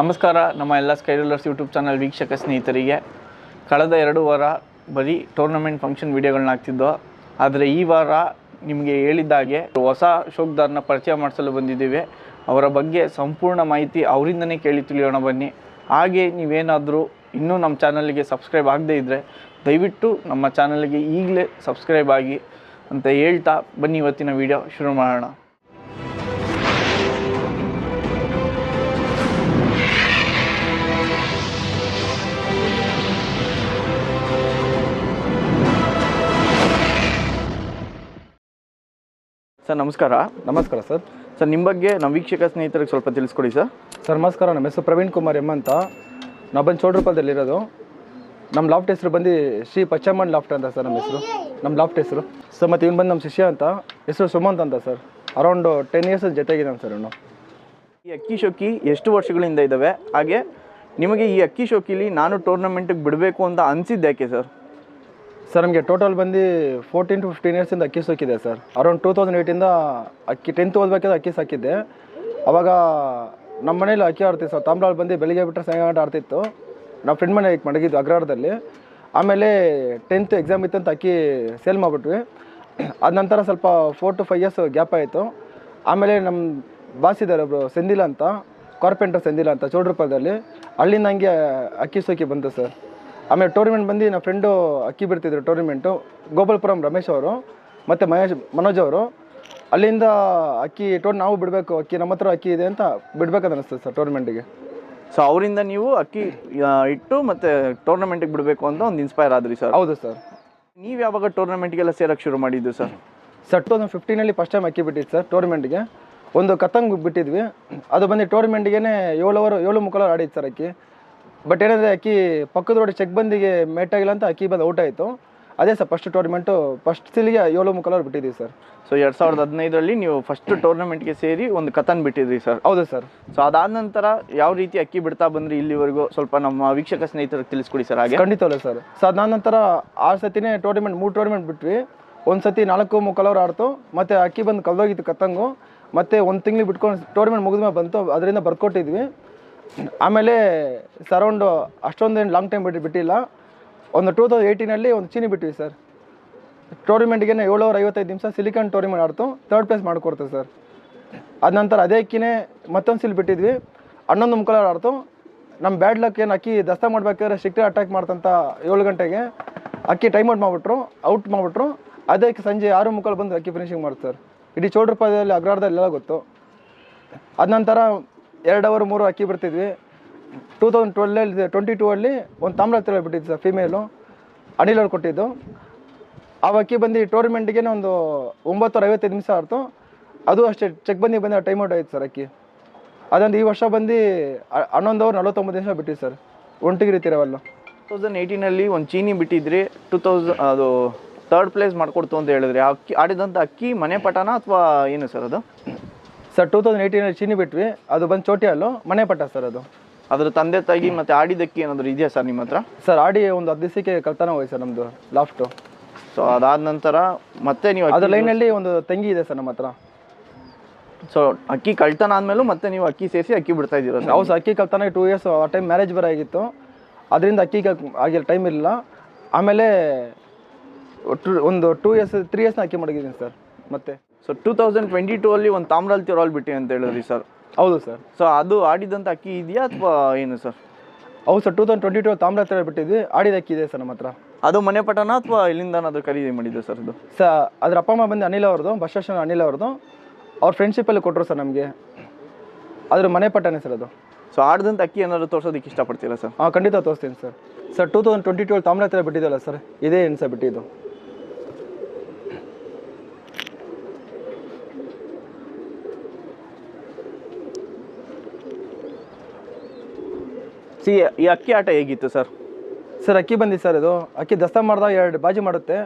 ನಮಸ್ಕಾರ, ನಮ್ಮ ಎಲ್ಲ ಸ್ಕೈರಲ್ಲರ್ಸ್ ಯೂಟ್ಯೂಬ್ ಚಾನಲ್ ವೀಕ್ಷಕ ಸ್ನೇಹಿತರಿಗೆ. ಕಳೆದ ಎರಡು ವಾರ ಬರೀ ಟೂರ್ನಮೆಂಟ್ ಫಂಕ್ಷನ್ ವೀಡಿಯೋಗಳನ್ನ ಹಾಕ್ತಿದ್ದೋ, ಆದರೆ ಈ ವಾರ ನಿಮಗೆ ಹೇಳಿದ್ದಾಗೆ ಹೊಸ ಶೋಕ್ದಾರನ ಪರಿಚಯ ಮಾಡಿಸಲು ಬಂದಿದ್ದೀವಿ. ಅವರ ಬಗ್ಗೆ ಸಂಪೂರ್ಣ ಮಾಹಿತಿ ಅವರಿಂದನೇ ಕೇಳಿ ತಿಳಿಯೋಣ ಬನ್ನಿ. ಹಾಗೆ ನೀವೇನಾದರೂ ಇನ್ನೂ ನಮ್ಮ ಚಾನಲ್ಗೆ ಸಬ್ಸ್ಕ್ರೈಬ್ ಆಗದೇ ಇದ್ದರೆ ದಯವಿಟ್ಟು ನಮ್ಮ ಚಾನಲ್ಗೆ ಈಗಲೇ ಸಬ್ಸ್ಕ್ರೈಬ್ ಆಗಿ ಅಂತ ಹೇಳ್ತಾ ಬನ್ನಿ ಇವತ್ತಿನ ವೀಡಿಯೋ ಶುರು ಮಾಡೋಣ. ಸರ್ ನಮಸ್ಕಾರ. ನಮಸ್ಕಾರ ಸರ್. ಸರ್ ನಿಮ್ಮ ಬಗ್ಗೆ ನಮ್ಮ ವೀಕ್ಷಕ ಸ್ನೇಹಿತರಿಗೆ ಸ್ವಲ್ಪ ತಿಳಿಸ್ಕೊಡಿ ಸರ್. ಸರ್ ನಮಸ್ಕಾರ. ನಮ್ಮ ಹೆಸರು ಪ್ರವೀಣ್ ಕುಮಾರ್ ಎಂ ಅಂತ ನಾವು ಬಂದು ಚೌಡ್ರಪಾಲದಲ್ಲಿರೋದು ನಮ್ಮ ಲಾಫ್ಟ್ ಹೆಸರು ಬಂದು ಶ್ರೀ ಪಚ್ಚಮ್ಮನ್ ಲಾಫ್ಟ್ ಅಂತ ಸರ್ ನಮ್ಮ ಹೆಸರು. ನಮ್ಮ ಲಾಫ್ಟ್ ಹೆಸರು. ಸರ್ ಮತ್ತು ಇವ್ನು ಬಂದು ನಮ್ಮ ಶಿಷ್ಯ ಅಂತ. ಹೆಸರು ಸುಮಂತ್ ಅಂತ ಸರ್. ಅರೌಂಡ್ ಟೆನ್ ಇಯರ್ಸ್ ಜೊತೆಗಿದ್ದಾನೆ ಸರ್ ಇವನು. ಈ ಅಕ್ಕಿ ಶೋಕಿ ಎಷ್ಟು ವರ್ಷಗಳಿಂದ ಇದ್ದಾವೆ ಹಾಗೆ ನಿಮಗೆ ಈ ಅಕ್ಕಿ ಶೋಕಿಲಿ ನಾನು ಟೂರ್ನಮೆಂಟಿಗೆ ಬಿಡಬೇಕು ಅಂತ ಅನಿಸಿದ್ದು ಯಾಕೆ ಸರ್? ಸರ್ ನಮಗೆ ಟೋಟಲ್ ಬಂದು ಫೋರ್ಟೀನ್ ಟು ಫಿಫ್ಟೀನ್ ಇಯರ್ಸಿಂದ ಅಕ್ಕಿ ಸಾಕಿದೆ ಸರ್ ಅರೌಂಡ್ ಟೂ ತೌಸಂಡ್ ಏಯ್ಟಿಂದ ಅಕ್ಕಿ ಟೆಂತ್ ಓದಬೇಕಾದ್ರೆ ಅಕ್ಕಿ ಸಾಕಿದ್ದೆ. ಅವಾಗ ನಮ್ಮ ಮನೇಲಿ ಅಕ್ಕಿ ಆಡ್ತಿತ್ತು ಸರ್ ತಾಮ್ರಾಳ್ ಬಂದು ಬೆಳಿಗ್ಗೆ ಬಿಟ್ಟರೆ ಸಾಯಂಕಾಲ ಆಡ್ತಿತ್ತು. ನಾವು ಫ್ರೆಂಡ್ ಮನೆಗೆ ಮಡಗಿದ್ದು ಅಗ್ರಹಾರದಲ್ಲಿ ಆಮೇಲೆ ಟೆಂತ್ ಎಕ್ಸಾಮ್ ಇತ್ತು ಅಂತ ಅಕ್ಕಿ ಸೇಲ್ ಮಾಡಿಬಿಟ್ವಿ. ಅದ ನಂತರ ಸ್ವಲ್ಪ four to five years gap ಆಯಿತು. ಆಮೇಲೆ ನಮ್ಮ ಬಾಸ್ ಇದ್ದಾರೆ ಒಬ್ಬರು ಸೆಂದಿಲ ಅಂತ ಕಾರ್ಪೆಂಟರ್ ಸೆಂದಿಲ ಅಂತ, ಚೌಡ್ರಪಾಲದಲ್ಲಿ. ಅಲ್ಲಿಂದ ಹಂಗೆ ಅಕ್ಕಿ ಸೋಕಿ ಬಂತು ಸರ್ ಆಮೇಲೆ ಟೂರ್ನಮೆಂಟ್ ಬಂದು ನಮ್ಮ ಫ್ರೆಂಡು ಅಕ್ಕಿ ಬಿಡ್ತಿದ್ರು ಟೂರ್ನಮೆಂಟು ಗೋಪಾಲ್ಪುರಂ ರಮೇಶ್ ಅವರು ಮತ್ತು ಮಹೇಶ್ ಮನೋಜ್ ಅವರು. ಅಲ್ಲಿಂದ ಅಕ್ಕಿ ಟೋರ್ ನಾವು ಬಿಡಬೇಕು ಅಕ್ಕಿ ನಮ್ಮ ಹತ್ರ ಅಕ್ಕಿ ಇದೆ ಅಂತ ಬಿಡ್ಬೇಕಂತ ಅನಿಸ್ತದೆ ಸರ್ ಟೂರ್ನಮೆಂಟಿಗೆ ಸೊ ಅವರಿಂದ ನೀವು ಅಕ್ಕಿ ಇಟ್ಟು ಮತ್ತೆ ಟೂರ್ನಮೆಂಟಿಗೆ ಬಿಡಬೇಕು ಅಂತ ಒಂದು ಇನ್ಸ್ಪೈರ್ ಆದ್ರಿ ಸರ್ ಹೌದು ಸರ್ ನೀವು ಯಾವಾಗ ಟೂರ್ನಮೆಂಟ್ಗೆಲ್ಲ ಸೇರಕ್ಕೆ ಶುರು ಮಾಡಿದ್ದು ಸರ್ ಸರ್ ಟೂ ತೌಸಂಡ್ ಫಿಫ್ಟೀನಲ್ಲಿ ಫಸ್ಟ್ ಟೈಮ್ ಅಕ್ಕಿ ಬಿಟ್ಟಿದ್ದು ಸರ್ ಟೂರ್ನಮೆಂಟ್ಗೆ ಒಂದು ಕತಂಗ್ ಬಿಟ್ಟಿದ್ವಿ. ಅದು ಬಂದು ಟೂರ್ನಮೆಂಟ್ಗೆ ಏಳು ಓವರ್ ಏಳು ಮುಕ್ಕಾಲು ಆಡಿತ್ತು ಸರ್ ಅಕ್ಕಿ. ಬಟ್ ಏನಂದರೆ ಅಕ್ಕಿ ಪಕ್ಕದ ರೋಡ್ ಚೆಕ್ ಬಂದಿಗೆ ಮೇಟ್ ಆಗಿಲ್ಲ ಅಂತ ಅಕ್ಕಿ ಬಂದು ಔಟ್ ಆಯಿತು. ಅದೇ ಸರ್ ಫಸ್ಟ್ ಟೂರ್ನಮೆಂಟು ಫಸ್ಟ್ ಸಿಲಿಗೆ ಏಳು ಮುಕ್ಕಾಲು ಬಿಟ್ಟಿದ್ದೀವಿ ಸರ್ ಸೊ ಎರಡು ಸಾವಿರದ ಹದಿನೈದರಲ್ಲಿ ನೀವು ಫಸ್ಟ್ ಟೂರ್ನಮೆಂಟ್ಗೆ ಸೇರಿ ಒಂದು ಕಥನ್ ಬಿಟ್ಟಿದ್ರಿ ಸರ್ ಹೌದು ಸರ್ ಸೊ ಅದಾದ ನಂತರ ಯಾವ ರೀತಿ ಅಕ್ಕಿ ಬಿಡ್ತಾ ಬಂದ್ರಿ ಇಲ್ಲಿವರೆಗೂ? ಸ್ವಲ್ಪ ನಮ್ಮ ವೀಕ್ಷಕ ಸ್ನೇಹಿತರಿಗೆ ತಿಳಿಸ್ಕೊಡಿ ಸರ್ ಹಾಗೆ. ಖಂಡಿತವಲ್ಲ ಸರ್ ಸೊ ಅದಾದ ನಂತರ ಆರು ಸತಿನೇ ಟೂರ್ನಮೆಂಟ್ ಮೂರು ಟೂರ್ನಮೆಂಟ್ ಬಿಟ್ವಿ. ಒಂದು ಸತಿ ನಾಲ್ಕು ಮುಕ್ಕಾಲವ್ರು ಆಡ್ತು. ಮತ್ತು ಅಕ್ಕಿ ಬಂದು ಕಲ್ದೋಗಿತ್ತು ಕತ್ತಂಗು ಮತ್ತು ಒಂದು ತಿಂಗ್ಳಿಗೆ ಬಿಟ್ಕೊಂಡು ಟೂರ್ನಮೆಂಟ್ ಮುಗಿದ್ಮೇಲೆ ಬಂತು. ಅದರಿಂದ ಬರ್ಕೊಟ್ಟಿದ್ವಿ. ಆಮೇಲೆ ಸರೌಂಡು ಅಷ್ಟೊಂದೇನು ಲಾಂಗ್ ಟೈಮ್ ಬಿಟ್ಟು ಬಿಟ್ಟಿಲ್ಲ. ಒಂದು ಟೂ ತೌಸಂಡ್ ಏಯ್ಟೀನಲ್ಲಿ ಒಂದು ಚೀನಿ ಬಿಟ್ವಿ ಸರ್. ಟೋರ್ನಮೆಂಟ್ಗೆ ಏಳುವರೆ ಐವತ್ತೈದು ನಿಮಿಷ ಸಿಲಿಕಾನ್ ಟೂರ್ನಮೆಂಟ್ ಆಡ್ತು. ತರ್ಡ್ ಪ್ಲೇಸ್ ಮಾಡಿಕೊಡ್ತು ಸರ್. ಅದ ನಂತರ ಅದೇ ಅಕ್ಕಿನೇ ಮತ್ತೊಂದು ಸಿಲ್ ಬಿಟ್ಟಿದ್ವಿ. ಹನ್ನೊಂದು ಮುಕ್ಕಾಲು ಆಡ್ತು. ನಮ್ಮ ಬ್ಯಾಡ್ ಲಕ್ ಏನು ಅಕ್ಕಿ ದಸ್ತ ಮಾಡಬೇಕಾದ್ರೆ ಸ್ಟ್ರಿಕ್ಟ್ ಅಟ್ಯಾಕ್ ಮಾಡ್ತಂತ ಏಳು ಗಂಟೆಗೆ ಅಕ್ಕಿ ಟೈಮ್ ಔಟ್ ಮಾಡಿಬಿಟ್ರು ಔಟ್ ಮಾಡಿಬಿಟ್ರು. ಅದೇ ಸಂಜೆ ಆರು ಮುಕ್ಕಾಲು ಬಂದು ಅಕ್ಕಿ ಫಿನಿಶಿಂಗ್ ಮಾಡ್ತಾರೆ ಸರ್. ಇಡೀ ಚೌಡ್ರಪಾದಲ್ಲಿ ಅಗ್ರಹಾರದಲ್ಲೆಲ್ಲ ಗೊತ್ತು. ಅದ ನಂತರ ಎರಡು ಅವರ್ ಮೂರು ಅಕ್ಕಿ ಬರ್ತಿದ್ವಿ. ಟೂ ತೌಸಂಡ್ ಟ್ವೆಲ್ಲಲ್ಲಿ ಟ್ವೆಂಟಿ ಟೂ ಅಲ್ಲಿ ಒಂದು ತಾಮ್ರ ಹತ್ತಿರ ಬಿಟ್ಟಿದ್ದು ಸರ್ ಫಿಮೇಲು ಅನಿಲ್ ಅವ್ರು ಕೊಟ್ಟಿದ್ದು. ಆ ಅಕ್ಕಿ ಬಂದು ಟೂರ್ನಮೆಂಟ್ಗೆ ಒಂದು ಒಂಬತ್ತು ಐವತ್ತೈದು ನಿಮಿಷ ಆಯಿತು. ಅದು ಅಷ್ಟೇ ಚೆಕ್ ಬಂದು ಬಂದು ಟೈಮ್ ಔಟ್ ಆಯಿತು ಸರ್ ಅಕ್ಕಿ. ಅದೊಂದು ಈ ವರ್ಷ ಬಂದು ಹನ್ನೊಂದು ಅವರ್ ನಲವತ್ತೊಂಬತ್ತು ನಿಮಿಷ ಬಿಟ್ಟಿದ್ದು ಸರ್. ಒಂಟಿಗೆ ತಿರವಲ್ಲ ಟೂ ತೌಸಂಡ್ ಏಯ್ಟೀನಲ್ಲಿ ಒಂದು ಚೀನಿ ಬಿಟ್ಟಿದ್ರಿ ಟೂ ತೌಸಂಡ್ ಅದು ತರ್ಡ್ ಪ್ಲೇಸ್ ಮಾಡಿಕೊಡ್ತು ಅಂತ ಹೇಳಿದ್ರಿ. ಅಕ್ಕಿ ಆಡಿದಂಥ ಅಕ್ಕಿ ಮನೆ ಪಟನ ಅಥವಾ ಏನು ಸರ್ ಅದು? ಸರ್ ಟೂ ತೌಸಂಡ್ ಏಯ್ಟೀನಲ್ಲಿ ಚೀನಿ ಬಿಟ್ವಿ. ಅದು ಬಂದು ಚೋಟಿಯಲ್ಲು. ಮನೆ ಪಟ್ಟ ಸರ್ ಅದು. ಅದರ ತಂದೆ ತಾಯಿ ಮತ್ತೆ ಆಡಿದಕ್ಕಿ ಏನಾದರೂ ಇದೆಯಾ ಸರ್ ನಿಮ್ಮ ಹತ್ರ? ಸರ್ ಆಡಿ ಒಂದು ಹತ್ತು ದಿವಸಕ್ಕೆ ಕಲ್ತಾನ ಹೋಗಿ ಸರ್ ನಮ್ಮದು ಲಾಫ್ಟು. ಸೊ ಅದಾದ ನಂತರ ಮತ್ತೆ ನೀವು ಅದ್ರ ಲೈನಲ್ಲಿ ಒಂದು ತಂಗಿ ಇದೆ ಸರ್ ನಮ್ಮ ಹತ್ರ. ಸೊ ಅಕ್ಕಿ ಕಳ್ತನ ಆದ್ಮೇಲೆ ಮತ್ತೆ ನೀವು ಅಕ್ಕಿ ಸೇರಿಸಿ ಅಕ್ಕಿ ಬಿಡ್ತಾ ಇದ್ದೀರ ಸರ್? ನಾವು ಸಹ ಅಕ್ಕಿ ಕಲ್ತಾನ ಟೂ ಇಯರ್ಸ್ ಆ ಟೈಮ್ ಮ್ಯಾರೇಜ್ ಬರಾಗಿತ್ತು ಅದರಿಂದ ಅಕ್ಕಿ ಆಗಿಲ್ಲ ಟೈಮ್ ಇರಲಿಲ್ಲ. ಆಮೇಲೆ ಒಂದು ಟೂ ಇಯರ್ಸ್ ತ್ರೀ ಇಯರ್ಸ್ನ ಅಕ್ಕಿ ಮಾಡಿದ್ದೀನಿ ಸರ್ ಮತ್ತೆ. So two thousand twenty two ಅಲ್ಲಿ ಒಂದು ತಾಮ್ರಾಲ್ ತಿರೋಲ್ ಬಿಟ್ಟಿ ಅಂತ ಹೇಳಿದ್ರಿ ಸರ್ ಹೌದು ಸರ್ ಸೊ ಅದು ಆಡಿದಂಥ ಅಕ್ಕಿ ಇದೆಯಾ ಅಥವಾ ಏನು ಸರ್ ಹೌದು sir two thousand twenty two ತಾಮ್ರ ಹತ್ರ ಬಿಟ್ಟಿದ್ವಿ ಆಡಿದ ಅಕ್ಕಿ ಇದೆ ಸರ್ ನಮ್ಮ ಹತ್ರ. ಅದು ಮನೆ ಪಟನ ಅಥವಾ ಇಲ್ಲಿಂದನಾದ್ರೂ ಖರೀದಿ ಮಾಡಿದ್ದು ಸರ್ ಅದು? ಸ ಅದ್ರ ಅಪ್ಪ ಅಮ್ಮ ಬಂದು ಅನಿಲ್ ಅವ್ರದ್ದು ಬಸ್ ಸ್ಟೇಷನ್ ಅನಿಲ್ ಅವ್ರದ್ದು. ಅವ್ರ ಫ್ರೆಂಡ್ಶಿಪ್ಪಲ್ಲಿ ಕೊಟ್ಟರು ಸರ್ ನಮಗೆ. ಅದ್ರ ಮನೆ ಪಟ್ಟನೇ ಸರ್ ಅದು. ಸೊ ಆಡ್ದಂಥ ಅಕ್ಕಿ ಏನಾದ್ರು ತೋರ್ಸೋದಕ್ಕೆ ಇಷ್ಟಪಡ್ತೀರಾ ಸರ್ ಹಾಂ ಖಂಡಿತ ತೋರಿಸ್ತೀನಿ sir sir two thousand twenty two ತಾಮ್ರ ಹತ್ರ ಬಿಟ್ಟಿದ್ದಲ್ಲ ಸರ್ ಇದೇ ಏನು ಸರ್ ಬಿಟ್ಟಿದ್ದು? ಸಿ, ಈ ಅಕ್ಕಿ ಆಟ ಹೇಗಿತ್ತು ಸರ್? ಸರ್, ಅಕ್ಕಿ ಬಂದಿದೆ ಸರ್ ಇದು. ಅಕ್ಕಿ ದಸ್ತ ಮಾಡಿದಾಗ ಎರಡು ಬಾಜಿ ಮಾಡುತ್ತೆ.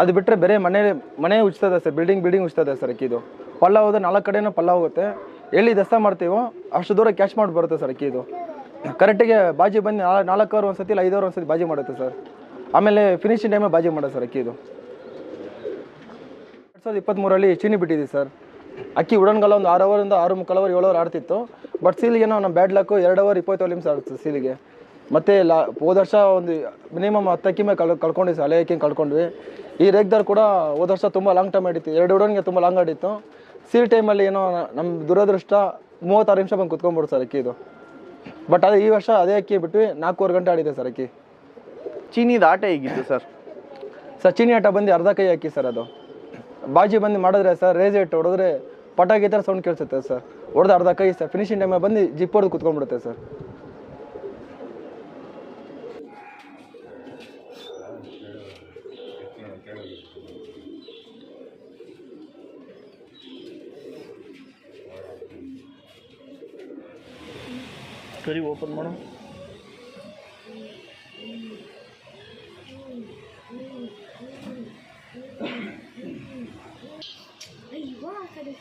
ಅದು ಬಿಟ್ಟರೆ ಬೇರೆ ಮನೆ ಮನೆ ಉಜ್ತದೆ ಸರ್ ಬಿಲ್ಡಿಂಗ್ ಬಿಲ್ಡಿಂಗ್ ಉಚ್ತದೆ ಸರ್ ಅಕ್ಕಿದು ಪಲ್ಲ ಹೋದ ನಾಲ್ಕು ಕಡೆನೂ ಪಲ್ಲ ಹೋಗುತ್ತೆ. ಎಲ್ಲಿ ದಸ್ತ ಮಾಡ್ತೀವೋ ಅಷ್ಟು ದೂರ ಕ್ಯಾಚ್ ಮಾಡಿ ಬರುತ್ತೆ ಸರ್ ಅಕ್ಕಿ ಇದು. ಕರೆಕ್ಟಿಗೆ ಬಾಜಿ ಬಂದು ನಾಲ್ಕು ಅವರು ಒಂದು ಒಂದ್ಸತಿ ಇಲ್ಲ ಐದು ಒಂದು ಒಂದ್ಸತಿ ಬಾಜಿ ಮಾಡುತ್ತೆ ಸರ್. ಆಮೇಲೆ ಫಿನಿಶಿಂಗ್ ಟೈಮ್ ಬಾಜಿ ಮಾಡೋದು ಸರ್ ಅಕ್ಕಿ ಇದು. ಎರಡು ಸಾವಿರದ ಇಪ್ಪತ್ತ್ಮೂರಲ್ಲಿ ಚೀನಿ ಬಿಟ್ಟಿದ್ದೀವಿ ಸರ್. ಅಕ್ಕಿ ಉಡನ್ಗಲ್ಲ ಒಂದು ಆರು ಅವರಿಂದ ಆರು ಮುಕ್ಕಾಲು ಅವರ್ ಏಳು ಅವರ್ ಆಡ್ತಿತ್ತು. ಬಟ್ ಏನೋ ನಮ್ಮ ಬ್ಯಾಡ್ ಲಕ್ಕು ಎರಡು ಅವರ್ ಇಪ್ಪತ್ತು ನಿಮಿಷ ಆಗುತ್ತೆ ಸೀಲಿಗೆ ಮತ್ತೆ ಲಾ ಹೋದ ವರ್ಷ ಒಂದು ಮಿನಿಮಮ್ ಹತ್ತು ಅಕ್ಕಿ ಮೇಲೆ ಕಳ್ ಕಳ್ಕೊಂಡಿದ್ದು ಸರ್ ಹಳೆ ಕಳ್ಕೊಂಡ್ವಿ. ಈ ರೇಗ್ದಾರ್ ಕೂಡ ಹೋದ ವರ್ಷ ತುಂಬ ಲಾಂಗ್ ಟೈಮ್ ಆಡಿತ್ತು. ಎರಡು ಹುಡುಗನಿಗೆ ತುಂಬ ಲಾಂಗ್ ಆಡಿತ್ತು. ಸೀಲ್ ಟೈಮಲ್ಲಿ ಏನೋ ನಮ್ಮ ದುರದೃಷ್ಟ ಮೂವತ್ತಾರು ನಿಮಿಷ ಬಂದು ಕುತ್ಕೊಂಡ್ಬಿಡು ಸರ್ ಅಕ್ಕಿ ಇದು. ಬಟ್ ಅದೇ ಈ ವರ್ಷ ಅದೇ ಅಕ್ಕಿ ಬಿಟ್ವಿ ನಾಲ್ಕೂವರೆ ಗಂಟೆ ಆಡಿದೆ ಸರ್ ಅಕ್ಕಿ. ಚೀನಿದ ಆಟ ಹೇಗಿತ್ತು ಸರ್? ಸರ್ ಚೀನಿ ಆಟ ಬಂದು ಅರ್ಧ ಕೈ ಹಾಕಿ ಸರ್ ಅದು. ಬಾಜಿ ಬಂದು ಮಾಡಿದ್ರೆ ಸರ್ ರೇಜ್ ಇಟ್ಟು ಹೊಡೆದ್ರೆ ಪಟಾಕಿ ಥರ ಸೌಂಡ್ ಕೇಳಿಸುತ್ತೆ ಸರ್. ಹೊಡೆದು ಅರ್ಧ ಕೈ ಸರ್. ಫಿನಿಶಿಂಗ್ ಟೈಮಲ್ಲಿ ಬಂದು ಜಿಪ್ ಹೊಡೆದು ಕುತ್ಕೊಂಡ್ಬಿಡುತ್ತೆ ಸರ್. ಸರಿ ಓಪನ್ ಮಾಡು. ಅಯ್ಯೋ ಆ ಕಡೆ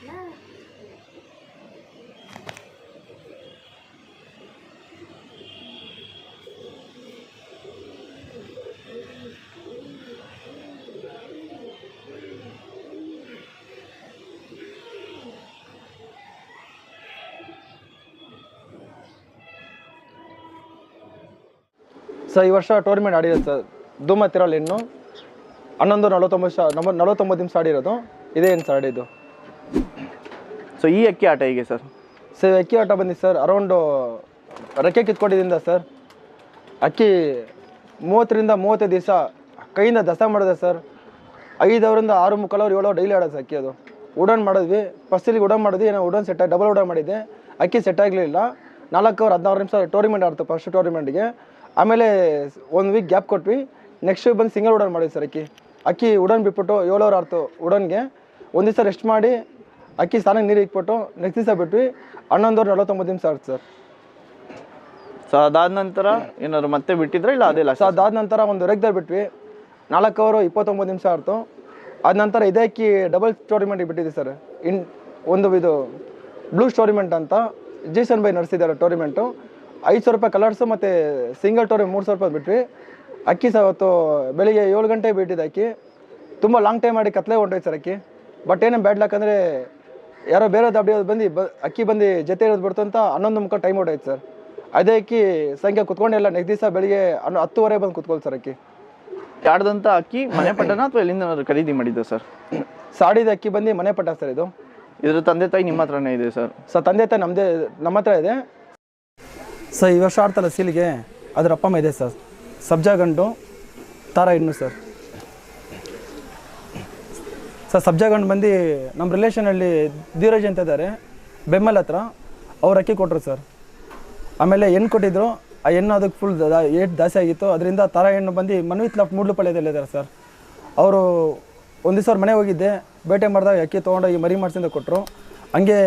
ಸರ್ ಈ ವರ್ಷ ಟೂರ್ನಮೆಂಟ್ ಆಡಿರೋದು ಸರ್. ಧೂಮ ತಿರಲ್ ಇನ್ನು. ಹನ್ನೊಂದು ನಲವತ್ತೊಂಬತ್ತು ಶಾ ನಮ್ಮ ನಲವತ್ತೊಂಬತ್ತು ನಿಮಿಷ ಆಡಿರೋದು. ಇದೇನು ಸರ್ ಆಡಿದ್ದು? ಸೊ ಈ ಅಕ್ಕಿ ಆಟ ಹೀಗೆ ಸರ್? ಸರ್ ಅಕ್ಕಿ ಆಟ ಬಂದಿದೆ ಸರ್ ಅರೌಂಡು ರೆಕ್ಕೆ ಕಿತ್ಕೊಂಡಿದ್ದಿಂದ ಸರ್. ಅಕ್ಕಿ ಮೂವತ್ತರಿಂದ ಮೂವತ್ತೈದು ದಿವಸ ಕೈಯಿಂದ ದಸ ಮಾಡಿದೆ ಸರ್. ಐದವರಿಂದ ಅವರಿಂದ ಆರು ಮುಕ್ಕಾಲು ಅವ್ರು ಏಳು ಡೈಲಿ ಆಡೋದು ಅಕ್ಕಿ ಅದು. ಉಡನ್ ಮಾಡಿದ್ವಿ. ಫಸ್ಟಿಗೆ ಉಡನ್ ಮಾಡಿದ್ವಿ. ಏನೋ ಉಡನ್ ಸೆಟ್ ಡಬಲ್ ಉಡನ್ ಮಾಡಿದ್ದೆ. ಅಕ್ಕಿ ಸೆಟ್ ಆಗಲಿಲ್ಲ ನಾಲ್ಕು ಅವರ್ ಹದಿನಾರು ನಿಮಿಷ ಟೂರ್ನಿಮೆಂಟ್ ಆಡ್ತು ಫಸ್ಟ್ ಟೂರ್ನಿಮೆಂಟ್ಗೆ ಆಮೇಲೆ ಒಂದು ವೀಕ್ ಗ್ಯಾಪ್ ಕೊಟ್ವಿ. ನೆಕ್ಸ್ಟ್ ವೀಕ್ ಬಂದು ಸಿಂಗಲ್ ಉಡನ್ ಮಾಡಿದ್ವಿ ಸರ್ ಅಕ್ಕಿ. ಅಕ್ಕಿ ಉಡನ್ ಬಿಟ್ಬಿಟ್ಟು ಏಳೋರು ಆರ್ತು ಉಡನ್ಗೆ. ಒಂದು ದಿವಸ ರೆಸ್ಟ್ ಮಾಡಿ ಅಕ್ಕಿ ಸ್ನಾನಕ್ಕೆ ನೀರು ಇಕ್ಬಿಟ್ಟು ನೆಕ್ಸ್ಟ್ ದಿವಸ ಬಿಟ್ವಿ. ಹನ್ನೊಂದೂರ ನಲವತ್ತೊಂಬತ್ತು ನಿಮಿಷ ಆಡ್ತು ಸರ್. ಸೊ ಅದಾದ ನಂತರ ಏನಾದ್ರು ಮತ್ತೆ ಬಿಟ್ಟಿದ್ರೆ ಇಲ್ಲ ಅದೇ ಸೊ ಅದಾದ ನಂತರ ಒಂದು ರೆಗ್ದರ್ ಬಿಟ್ವಿ. ನಾಲ್ಕು ಅವರು ಇಪ್ಪತ್ತೊಂಬತ್ತು ನಿಮಿಷ ಆಯ್ತು. ಅದ ನಂತರ ಇದೇ ಅಕ್ಕಿ ಡಬಲ್ ಟೂರ್ನಿಮೆಂಟಿಗೆ ಬಿಟ್ಟಿದೆ ಸರ್. ಇನ್ ಒಂದು ಇದು ಬ್ಲೂ ಸ್ಟೋರಿಮೆಂಟ್ ಅಂತ. ಜೀಸನ್ ಬೈ ನಡೆಸಿದ್ದಾರೆ ಟೂರ್ನಿಮೆಂಟು ಐದು ಸಾವಿರ ರೂಪಾಯಿ ಕಲರ್ಸು ಮತ್ತು ಸಿಂಗಲ್ ಟೋರಿ ಮೂರು ಸಾವಿರ ರೂಪಾಯಿ ಬಿಟ್ವಿ. ಅಕ್ಕಿ ಸರ್ ಅವತ್ತು ಬೆಳಿಗ್ಗೆ ಏಳು ಗಂಟೆಗೆ ಬಿಟ್ಟಿದೆ ಅಕ್ಕಿ. ತುಂಬ ಲಾಂಗ್ ಟೈಮ್ ಮಾಡಿ ಕತ್ಲೆ ಹೊಂಟೋಯ್ತು ಸರ್ ಅಕ್ಕಿ. ಬಟ್ ಏನೇನು ಬ್ಯಾಡ್ ಲಕ್ ಅಂದರೆ ಯಾರೋ ಬೇರೆ ದಾಬಡಿಯೋದು ಬಂದು ಬ ಅಕ್ಕಿ ಬಂದು ಜೊತೆ ಇರೋದು ಬಿಡ್ತು ಅಂತ ಹನ್ನೊಂದು ಮುಖ ಟೈಮ್ ಹೊಡೋಯ್ತು ಸರ್. ಅದೇ ಅಕ್ಕಿ ಸಂಖ್ಯೆ ಕುತ್ಕೊಂಡಿಲ್ಲ ನೆಕ್ಸ್ಟ್ ದಿವಸ ಬೆಳಿಗ್ಗೆ ಹನ್ನೊ ಹತ್ತುವರೆ ಬಂದು ಕುತ್ಕೊಳ್ಳಿ ಸರ್ ಅಕ್ಕಿ. ಆಡ್ದಂಥ ಅಕ್ಕಿ ಮನೆ ಪಟ್ಟಣ ಅಥವಾ ಎಲ್ಲಿಂದ ಖರೀದಿ ಮಾಡಿದ್ದು ಸರ್? ಸಾಡಿದ ಅಕ್ಕಿ ಬಂದು ಮನೆ ಪಟ್ಟ ಸರ್ ಇದು. ಇದ್ರ ತಂದೆ ತಾಯಿ ನಿಮ್ಮ ಹತ್ರನೇ ಇದೆ ಸರ್. ಸರ್ ತಂದೆ ತಾಯಿ ನಮ್ಮದೇ ನಮ್ಮ ಹತ್ರ ಇದೆ. ಸರ್ ಈ ವರ್ಷ ಆಡ್ತಲ್ಲ ಸೀಲಿಗೆ? ಅದರ ಅಪ್ಪ ಅಮ್ಮ ಇದೆ ಸರ್ ಸಬ್ಜಾ ಗಂಡು, ತಾರ ಹೆಣ್ಣು ಸರ್ ಸರ್ ಸಬ್ಜಾ ಗಂಡು ಬಂದು ನಮ್ಮ ರಿಲೇಷನಲ್ಲಿ ಧೀರಜ್ ಅಂತ ಇದ್ದಾರೆ. ಬೆಮ್ಮಲ್ ಹತ್ರ ಅವ್ರು ಅಕ್ಕಿ ಕೊಟ್ಟರು ಸರ್ ಆಮೇಲೆ ಹೆಣ್ಣು ಕೊಟ್ಟಿದ್ರು. ಆ ಹೆಣ್ಣು ಅದಕ್ಕೆ ಫುಲ್ ಏಟ್ ದಾಸೆ ಆಗಿತ್ತು. ಅದರಿಂದ ತಾರ ಹೆಣ್ಣು ಬಂದು ಮನ್ವಿತ್ ಮೂಡ್ಲು ಮೂಡ್ಲುಪಾಳ್ಯದಲ್ಲಿದ್ದಾರೆ ಸರ್ ಅವರು ಒಂದು ದಿವಸ ಅವ್ರ ಮನೆ ಹೋಗಿದ್ದೆ. ಬೇಟೆ ಮಾಡಿದಾಗ ಅಕ್ಕಿ ತೊಗೊಂಡೋಗಿ ಮರಿ ಮಾಡ್ಸಿಂದ ಕೊಟ್ಟರು ಹಂಗೆ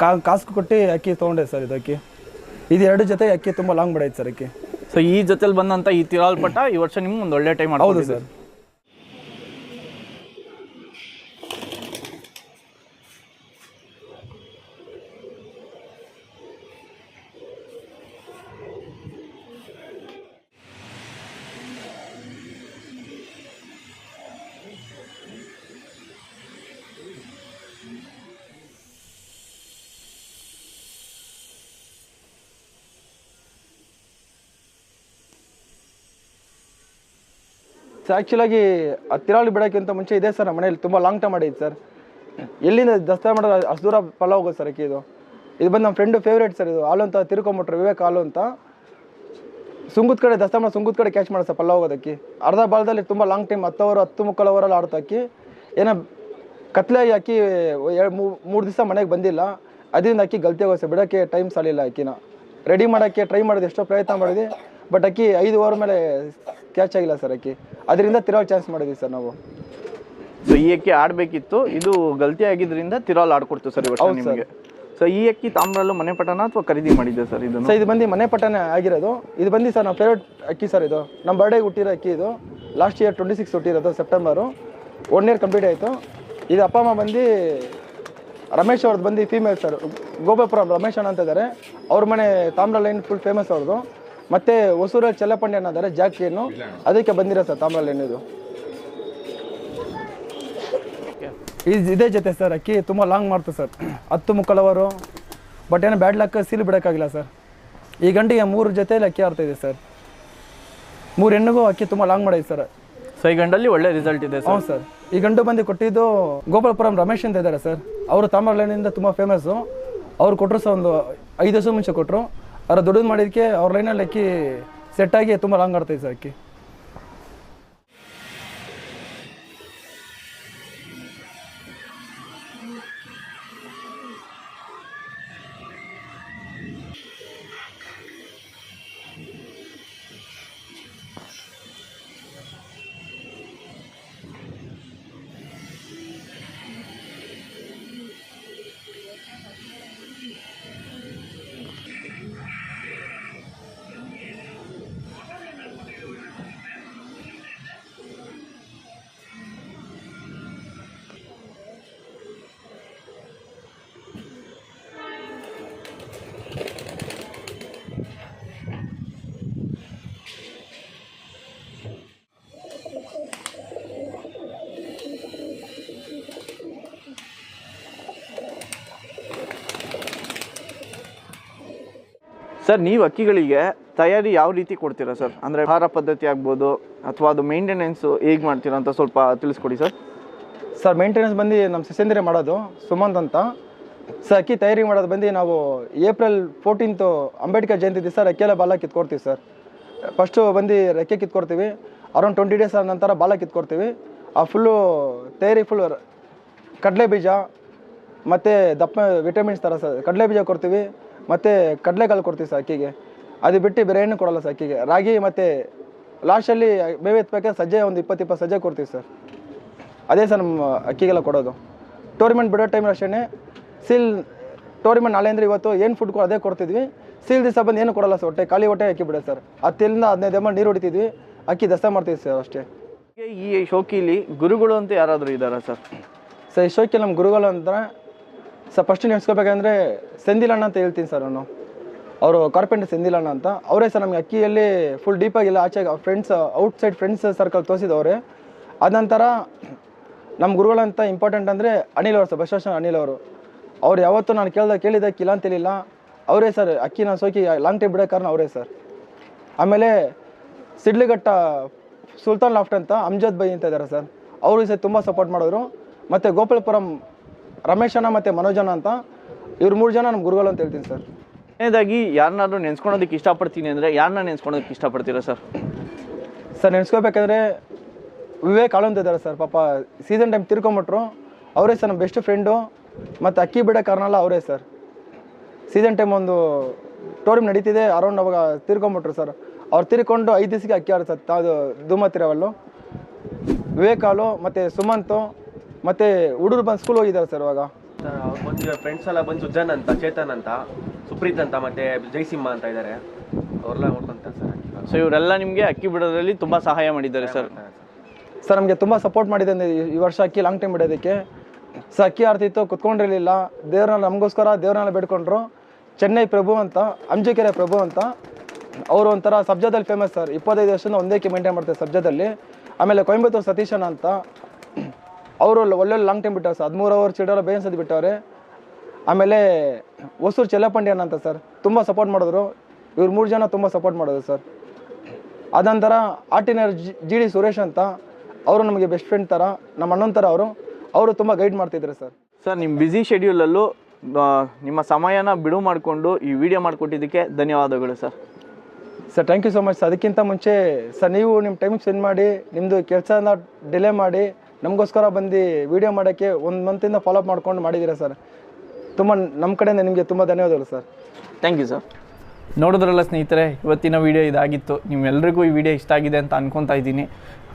ಕಾ ಕಾಸು ಕೊಟ್ಟು ಅಕ್ಕಿ ತೊಗೊಂಡೆ ಸರ್ ಇದು ಅಕ್ಕಿ ಇದು ಎರಡು ಜೊತೆ ಅಕ್ಕಿ ತುಂಬ ಲಾಂಗ್ ಬಡೈತೆ ಸರ್ ಅಕ್ಕಿ. ಸೊ ಈ ಜೊತೆಲಿ ಬಂದಂಥ ಈ ತಿರಾಲ್ ಪಟ್ಟ ಈ ವರ್ಷ ನಿಮ್ಗೆ ಒಂದು ಒಳ್ಳೆ ಟೈಮ್ ಹೌದು ಸರ್. ಸೊ ಆ್ಯಕ್ಚುಲಾಗಿ ತಿರಾವಳಿ ಬಿಡೋಕ್ಕಿಂತ ಮುಂಚೆ ಇದೆ ಸರ್ ನಮ್ಮ ಮನೇಲಿ ತುಂಬ ಲಾಂಗ್ ಟೈಮ್ ಮಾಡಿದ್ದು ಸರ್. ಎಲ್ಲಿಂದ ದಸರಾ ಮಾಡೋದು ಅಷ್ಟು ದೂರ ಫಲ ಹೋಗೋದು ಸರ್ ಅಕ್ಕಿ ಇದು. ಇದು ಬಂದು ನಮ್ಮ ಫ್ರೆಂಡು ಫೇವ್ರೇಟ್ ಸರ್ ಇದು. ಹಾಲು ಅಂತ ತಿರ್ಕೊಂಬಿಟ್ರು, ವಿವೇಕ್ ಹಾಲು ಅಂತ. ಸುಂಗುತ್ ಕಡೆ ದಸ್ತಾ ಮಾಡೋ ಸುಂಗುತ್ ಕಡೆ ಕ್ಯಾಚ್ ಮಾಡೋದು ಸರ್ ಪಲ್ಲ ಹೋಗೋದಕ್ಕೆ ಅರ್ಧ ಬಾಲದಲ್ಲಿ ತುಂಬ ಲಾಂಗ್ ಟೈಮ್ ಹತ್ತು ಹತ್ತು ಮುಕ್ಕಾಲು ಓವರಲ್ಲಿ ಆಡ್ತಾ ಏನೋ ಕತ್ಲೆಯಾಗಿ ಅಕ್ಕಿ ಎರಡು ಮೂರು ದಿವಸ ಮನೆಗೆ ಬಂದಿಲ್ಲ. ಅದರಿಂದ ಅಕ್ಕಿ ಗಲ್ತಿ ಹೋಗೋದು ಸರ್. ಬಿಡೋಕ್ಕೆ ಟೈಮ್ ಸಾಲಿಲ್ಲ ಅಕ್ಕಿನ ರೆಡಿ ಮಾಡೋಕ್ಕೆ ಟ್ರೈ ಮಾಡಿದೆ ಎಷ್ಟೋ ಪ್ರಯತ್ನ ಮಾಡಿದ್ವಿ ಬಟ್ ಅಕ್ಕಿ ಐದು ಓವರ್ ಮೇಲೆ ಕ್ಯಾಚ್ ಆಗಿಲ್ಲ ಸರ್ ಅಕ್ಕಿ. ಅದರಿಂದ ತಿರುಗೋ ಚಾನ್ಸ್ ಮಾಡಿದ್ವಿ ಸರ್ ನಾವು. ಸೊ ಈ ಅಕ್ಕಿ ಆಡಬೇಕಿತ್ತು. ಇದು ಗಲ್ತಿ ಆಗಿದ್ರಿಂದ ತಿರಾಲ್ ಆಡ್ಕೊಡ್ತು ಸರ್ ಇವತ್ತು ಹೌದು. ನಿಮಗೆ. ಸೊ ಈ ಅಕ್ಕಿ ತಾಮ್ರಲ್ಲೂ ಮನೆ ಪಟ್ಟಣ ಅಥವಾ ಖರೀದಿ ಮಾಡಿದ್ದೆ ಸರ್ ಇದು ಸೊ ಇದು ಬಂದು ಮನೆ ಪಟ್ಟಣ ಆಗಿರೋದು. ಇದು ಬಂದು ಸರ್ ನಮ್ಮ ಫೇವ್ರೇಟ್ ಅಕ್ಕಿ ಸರ್ ಇದು. ನಮ್ಮ ಬರ್ಡೇಗೆ ಹುಟ್ಟಿರೋ ಅಕ್ಕಿ ಇದು. ಲಾಸ್ಟ್ ಇಯರ್ ಟ್ವೆಂಟಿ ಸಿಕ್ಸ್ ಹುಟ್ಟಿರೋದು ಸೆಪ್ಟೆಂಬರು ಒನ್ ಇಯರ್ ಕಂಪ್ಲೀಟ್ ಆಯಿತು. ಇದು ಅಪ್ಪ ಅಮ್ಮ ಬಂದು ರಮೇಶ್ ಅವ್ರದ್ದು ಬಂದು ಫೀಮೇಲ್ ಸರ್ ಗೋಪಾಪುರ ರಮೇಶ್ ಅಣ್ಣ ಅಂತ ಇದ್ದಾರೆ. ಅವ್ರ ಮನೆ ತಾಮ್ರ ಲೈನ್ ಫುಲ್ ಫೇಮಸ್ ಅವ್ರದ್ದು. ಮತ್ತು ಹೊಸೂರಲ್ಲಿ ಚೆಲ್ಲಪಂಡಿ ಅನ್ನೋದಾರೆ ಜಾಕಿ ಜಾಕಿಯನ್ನು ಅದಕ್ಕೆ ಬಂದಿರೋ ಸರ್ ತಾಮ್ರಲ್ಲಿ ಏನಿದು ಇದು ಇದೇ ಜೊತೆ ಸರ್ ಅಕ್ಕಿ ತುಂಬ ಲಾಂಗ್ ಮಾಡ್ತು ಸರ್. ಹತ್ತು ಮುಕ್ಕಳವರು ಬಟ್ ಏನೋ ಬ್ಯಾಡ್ ಲಕ್ ಸೀಲ್ ಬಿಡೋಕ್ಕಾಗಿಲ್ಲ ಸರ್. ಈ ಗಂಟೆಗೆ ಮೂರು ಜೊತೆಯಲ್ಲಿ ಅಕ್ಕಿ ಆಡ್ತಾ ಇದೆ ಸರ್. ಮೂರು ಹೆಣ್ಣಿಗೂ ಅಕ್ಕಿ ತುಂಬ ಲಾಂಗ್ ಮಾಡಿದೆ ಸರ್. ಸೊ ಈ ಗಂಡಲ್ಲಿ ಒಳ್ಳೆ ರಿಸಲ್ಟ್ ಇದೆ ಹೌದು ಸರ್. ಈ ಗಂಡು ಬಂದು ಕೊಟ್ಟಿದ್ದು ಗೋಪಾಲಪುರಂ ರಮೇಶ್ ಅಂತ ಇದ್ದಾರೆ ಸರ್. ಅವರು ತಾಮ್ರಲೈನಿಂದ ತುಂಬ ಫೇಮಸ್ಸು ಅವ್ರು ಕೊಟ್ಟರು ಸರ್ ಒಂದು ಐದು ವರ್ಷ ಮುಂಚೆ ಕೊಟ್ಟರು ಅವ್ರ ದುಡಿದು ಮಾಡಿದ್ದಕ್ಕೆ ಅವ್ರ ಲೈನಲ್ಲಿ ಅಕ್ಕಿ ಸೆಟ್ಟಾಗಿ ತುಂಬ ಲಾಂಗ್ ಆಡ್ತೈತೆ ಸರ್ ಅಕ್ಕಿ. ಸರ್, ನೀವು ಅಕ್ಕಿಗಳಿಗೆ ತಯಾರಿ ಯಾವ ರೀತಿ ಕೊಡ್ತೀರಾ ಸರ್? ಅಂದರೆ ಆಹಾರ ಪದ್ಧತಿ ಆಗ್ಬೋದು ಅಥವಾ ಅದು ಮೇಂಟೆನೆನ್ಸು ಹೇಗೆ ಮಾಡ್ತೀರಾ ಅಂತ ಸ್ವಲ್ಪ ತಿಳಿಸ್ಕೊಡಿ ಸರ್. ಸರ್ ಮೇಂಟೆನೆನ್ಸ್ ಬಂದು ನಮ್ಮ ಸಿಸೇಂದ್ರೆ ಮಾಡೋದು, ಸುಮಂತ್ ಅಂತ. ಸರ್, ಅಕ್ಕಿ ತಯಾರಿ ಮಾಡೋದು ಬಂದು ನಾವು ಏಪ್ರಿಲ್ ಫೋರ್ಟೀನ್ತು ಅಂಬೇಡ್ಕರ್ ಜಯಂತಿ ದಿವಸ ರೆಕ್ಕೆಲ್ಲ ಬಾಲ ಕಿತ್ಕೊಡ್ತೀವಿ ಸರ್. ಫಸ್ಟು ಬಂದು ರೆಕ್ಕೆ ಕಿತ್ಕೊಡ್ತೀವಿ ಅರೌಂಡ್ ಟ್ವೆಂಟಿ ಡೇಸ್ ನಂತರ ಬಾಲ ಕಿತ್ಕೊಡ್ತೀವಿ. ಆ ಫುಲ್ಲು ತಯಾರಿ ಫುಲ್ ಕಡಲೆ ಬೀಜ, ಮತ್ತು ದಪ್ಪ ವಿಟಮಿನ್ಸ್ ಥರ ಸರ್, ಕಡಲೆ ಬೀಜ ಕೊಡ್ತೀವಿ. ಮತ್ತು ಕಡಲೆಕಾಳು ಕೊಡ್ತೀವಿ ಸರ್ ಅಕ್ಕಿಗೆ. ಅದು ಬಿಟ್ಟು ಬೇರೆ ಏನು ಕೊಡಲ್ಲ ಸರ್ ಅಕ್ಕಿಗೆ. ರಾಗಿ ಮತ್ತು ಲಾಸ್ಟಲ್ಲಿ ಬೇವೆ ಎತ್ತಬೇಕಾದ್ರೆ ಸಜ್ಜೆ ಒಂದು ಇಪ್ಪತ್ತು ಇಪ್ಪತ್ತು ಸಜ್ಜೆ ಕೊಡ್ತೀವಿ ಸರ್. ಅದೇ ಸರ್ ನಮ್ಮ ಅಕ್ಕಿಗೆಲ್ಲ ಕೊಡೋದು. ಟೋರ್ನಿಮೆಂಟ್ ಬಿಡೋ ಟೈಮ್ ಅಷ್ಟೇ ಸೀಲ್ ಟೋರ್ನಿಮೆಂಟ್ ನಾಳೆ ಅಂದರೆ ಇವತ್ತು ಏನು ಫುಡ್ ಕೊ ಅದೇ ಕೊಡ್ತಿದ್ವಿ. ಸೀಲ್ ದಿವಸ ಬಂದು ಏನು ಕೊಡಲ್ಲ ಸರ್ ಹೊಟ್ಟೆ ಖಾಲಿ ಹೊಟ್ಟೆ ಅಕ್ಕಿ ಬಿಡೋದು ಸರ್. ಹತ್ತಿರಿಂದ ಹದಿನೈದು ಎಮ್ಮ ನೀರು ಹೊಡಿತಿದ್ವಿ. ಅಕ್ಕಿ ದಸ ಮಾಡ್ತೀವಿ ಸರ್ ಅಷ್ಟೇ. ಈ ಶೋಕಿಲಿ ಗುರುಗಳು ಅಂತ ಯಾರಾದರೂ ಇದ್ದಾರಾ ಸರ್? ಸರ್ ಈ ಶೋಕಿಲಿ ನಮ್ಮ ಗುರುಗಳು ಅಂದ್ರೆ ಸರ್ ಫಸ್ಟ್ ನೆನೆಸ್ಕೋಬೇಕಂದ್ರೆ ಸೆಂದಿಲಣ್ಣ ಅಂತ ಹೇಳ್ತೀನಿ ಸರ್ ನಾನು. ಅವರು ಕಾರ್ಪೆಂಟರ್ ಸೆಂದಿಲಣ್ಣ ಅಂತ. ಅವರೇ ಸರ್ ನಮಗೆ ಅಕ್ಕಿಯಲ್ಲಿ ಫುಲ್ ಡೀಪಾಗಿಲ್ಲ ಆಚೆ ಫ್ರೆಂಡ್ಸ್ ಔಟ್ಸೈಡ್ ಫ್ರೆಂಡ್ಸ್ ಸರ್ಕಲ್ ತೋರಿಸಿದವ್ರೆ. ನಂತರ ನಮ್ಮ ಗುರುಗಳಂತ ಇಂಪಾರ್ಟೆಂಟ್ ಅಂದರೆ ಅನಿಲ್ ಅವರು ಸರ್ ಬಸವೇಶ್ವರ ಅನಿಲ್ ಅವರು. ಅವ್ರು ಯಾವತ್ತೂ ನಾನು ಕೇಳ್ದಾಗ ಕೇಳಿದ್ದಕ್ಕಿಲ್ಲ ಅಂತೇಳಿಲ್ಲ ಅವರೇ ಸರ್ ಅಕ್ಕಿ ನಾನು ಸೋಕಿ ಲಾಂಗ್ ಟೈಮ್ ಬಿಡೋ ಕಾರಣ ಅವರೇ ಸರ್. ಆಮೇಲೆ ಸಿಡ್ಲಿಘಟ್ಟ ಸುಲ್ತಾನ್ ಲಾಫ್ಟ್ ಅಂತ, ಅಮ್ಜದ್ ಬೈ ಅಂತ ಇದ್ದಾರೆ ಸರ್. ಅವರು ಸಹ ತುಂಬ ಸಪೋರ್ಟ್ ಮಾಡಿದ್ರು ಮತ್ತು ಗೋಪಾಲಪುರಂ ರಮೇಶಣ್ಣ ಮತ್ತು ಮನೋಜನ ಅಂತ ಇವ್ರು ಮೂರು ಜನ ನಮ್ಮ ಗುರುಗಳು ಅಂತ ಹೇಳ್ತೀನಿ ಸರ್. ಏನೇದಾಗಿ ಯಾರನ್ನಾದ್ರೂ ನೆನ್ಸ್ಕೊಳೋದಕ್ಕೆ ಇಷ್ಟಪಡ್ತೀನಿ ಅಂದರೆ ಯಾರನ್ನ ನೆನ್ಸ್ಕೊಳೋದಕ್ಕೆ ಇಷ್ಟಪಡ್ತೀರಾ ಸರ್? ಸರ್ ನೆನೆಸ್ಕೋಬೇಕಂದ್ರೆ ವಿವೇಕ್ ಆಳಂತ ಅಂತ ಇದ್ದಾರೆ ಸರ್ ಪಾಪ ಸೀಸನ್ ಟೈಮ್ ತಿರ್ಕೊಂಬಿಟ್ರು. ಅವರೇ ಸರ್ ನಮ್ಮ ಬೆಸ್ಟ್ ಫ್ರೆಂಡು ಮತ್ತು ಅಕ್ಕಿ ಬಿಡೋ ಕಾರಣ ಎಲ್ಲ ಅವರೇ ಸರ್. ಸೀಸನ್ ಟೈಮ್ ಒಂದು ಟೋರ್ಮ್ ನಡೀತಿದೆ ಅರೌಂಡ್ ಅವಾಗ ತಿರ್ಕೊಂಬಿಟ್ರು ಸರ್. ಅವ್ರು ತಿರ್ಕೊಂಡು ಐದು ದಿವಸಕ್ಕೆ ಅಕ್ಕಿ ಆಡ್ತಾರೆ ಸರ್ ಅದು ಧೂಮತ್ತಿರವಲ್ಲು ವಿವೇಕ್ ಆಳು ಮತ್ತು ಸುಮಂತು ಮತ್ತು ಹುಡುಗರು ಬಂದು ಸ್ಕೂಲ್ ಹೋಗಿದ್ದಾರೆ ಸರ್ ಇವಾಗ. ಸರ್ ಅವ್ರು ಬಂದು ಫ್ರೆಂಡ್ಸ್ ಎಲ್ಲ ಬಂದು ಸುಜನ್ ಅಂತ ಚೇತನ್ ಅಂತ ಸುಪ್ರೀತ್ ಅಂತ ಮತ್ತೆ ಜಯಸಿಂಹ ಅಂತ ಇದ್ದಾರೆ ಅವ್ರೆಲ್ಲ ನೋಡ್ಕೊಂತಾರೆ ಸರ್ ಸೊ ಇವರೆಲ್ಲ ನಿಮಗೆ ಅಕ್ಕಿ ಬಿಡೋದ್ರಲ್ಲಿ ತುಂಬ ಸಹಾಯ ಮಾಡಿದ್ದಾರೆ ಸರ್ ಸರ್ ನಮಗೆ ತುಂಬ ಸಪೋರ್ಟ್ ಮಾಡಿದೆ ಅಂದ್ರೆ ಈ- ವರ್ಷ ಅಕ್ಕಿ ಲಾಂಗ್ ಟೈಮ್ ಬಿಡೋದಕ್ಕೆ. ಸರ್ ಅಕ್ಕಿ ಆರ್ತಿತ್ತು ಕುತ್ಕೊಂಡಿರಲಿಲ್ಲ. ದೇವ್ರನ್ನ ನಮಗೋಸ್ಕರ ದೇವ್ರನ್ನ ಬೇಡ್ಕೊಂಡ್ರು. ಚೆನ್ನೈ ಪ್ರಭು ಅಂತ ಅಂಜಿಕೆರೆ ಪ್ರಭು ಅಂತ ಅವರು ಒಂಥರ ಸಬ್ಜಾದಲ್ಲಿ ಫೇಮಸ್ ಸರ್ ಇಪ್ಪತ್ತೈದು ವರ್ಷದಿಂದ ಒಂದೇ ಮೇಂಟೈನ್ ಮಾಡ್ತಾರೆ ಸಬ್ಜಾದಲ್ಲಿ. ಆಮೇಲೆ ಕೊಯಂಬತ್ತೂರು ಸತೀಶನ ಅಂತ. ಅವರು ಒಳ್ಳೊಳ್ಳೆ ಲಾಂಗ್ ಟೈಮ್ ಬಿಟ್ಟವ್ರೆ ಸರ್ ಹದಿಮೂರು ಅವರ್ ಚಿಲ್ಡ್ರ ಬೇಯಿಸೋದು ಬಿಟ್ಟವ್ರೆ. ಆಮೇಲೆ ಹೊಸೂರು ಚೆಲ್ಲಪಂಡಿಯನ್ ಅಂತ ಸರ್ ತುಂಬ ಸಪೋರ್ಟ್ ಮಾಡಿದ್ರು. ಇವ್ರು ಮೂರು ಜನ ತುಂಬ ಸಪೋರ್ಟ್ ಮಾಡಿದ್ರು ಸರ್ ಅದಂತರ ಆರ್ಟಿನರ್ ಜಿ ಡಿ ಸುರೇಶ್ ಅಂತ. ಅವರು ನಮಗೆ ಬೆಸ್ಟ್ ಫ್ರೆಂಡ್ ಥರ ನಮ್ಮ ಅಣ್ಣನ ಥರ ಅವರು. ಅವರು ತುಂಬ ಗೈಡ್ ಮಾಡ್ತಿದ್ರು ಸರ್ ಸರ್ ನಿಮ್ಮ ಬ್ಯುಸಿ ಶೆಡ್ಯೂಲಲ್ಲೂ ನಿಮ್ಮ ಸಮಯನ ಬಿಡು ಮಾಡಿಕೊಂಡು ಈ ವಿಡಿಯೋ ಮಾಡಿಕೊಟ್ಟಿದ್ದಕ್ಕೆ ಧನ್ಯವಾದಗಳು sir sir thank you so much sir ಅದಕ್ಕಿಂತ ಮುಂಚೆ ಸರ್ ನೀವು ನಿಮ್ಮ ಟೈಮ್ ಸ್ಪೆಂಡ್ ಮಾಡಿ ನಿಮ್ಮದು ಕೆಲಸನ ಡಿಲೇ ಮಾಡಿ ನಮಗೋಸ್ಕರ ಬಂದು ವೀಡಿಯೋ ಮಾಡೋಕ್ಕೆ ಒಂದು ಮಂತಿಂದ ಫಾಲೋಅಪ್ ಮಾಡ್ಕೊಂಡು ಮಾಡಿದ್ದೀರಾ ಸರ್ ತುಂಬ ನಮ್ಮ ಕಡೆಯಿಂದ ನಿಮಗೆ ತುಂಬ ಧನ್ಯವಾದಗಳು ಸರ್ ಥ್ಯಾಂಕ್ ಯು ಸರ್ ನೋಡಿದ್ರಲ್ಲ ಸ್ನೇಹಿತರೆ ಇವತ್ತಿನ ವಿಡಿಯೋ ಇದಾಗಿತ್ತು. ನಿಮ್ಮೆಲ್ಲರಿಗೂ ಈ ವಿಡಿಯೋ ಇಷ್ಟ ಆಗಿದೆ ಅಂತ ಅಂದ್ಕೊತಾ ಇದ್ದೀನಿ.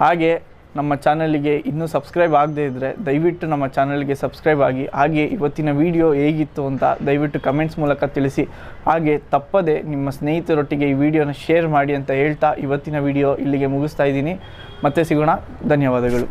ಹಾಗೆ ನಮ್ಮ ಚಾನಲಿಗೆ ಇನ್ನೂ ಸಬ್ಸ್ಕ್ರೈಬ್ ಆಗದೇ ಇದ್ದರೆ ದಯವಿಟ್ಟು ನಮ್ಮ ಚಾನಲ್ಗೆ ಸಬ್ಸ್ಕ್ರೈಬ್ ಆಗಿ ಹಾಗೆ ಇವತ್ತಿನ ವಿಡಿಯೋ ಹೇಗಿತ್ತು ಅಂತ ದಯವಿಟ್ಟು ಕಮೆಂಟ್ಸ್ ಮೂಲಕ ತಿಳಿಸಿ. ಹಾಗೆ ತಪ್ಪದೆ ನಿಮ್ಮ ಸ್ನೇಹಿತರೊಟ್ಟಿಗೆ ಈ ವಿಡಿಯೋನ ಶೇರ್ ಮಾಡಿ ಅಂತ ಹೇಳ್ತಾ ಇವತ್ತಿನ ವಿಡಿಯೋ ಇಲ್ಲಿಗೆ ಮುಗಿಸ್ತಾ ಇದ್ದೀನಿ. ಮತ್ತೆ ಸಿಗೋಣ. ಧನ್ಯವಾದಗಳು.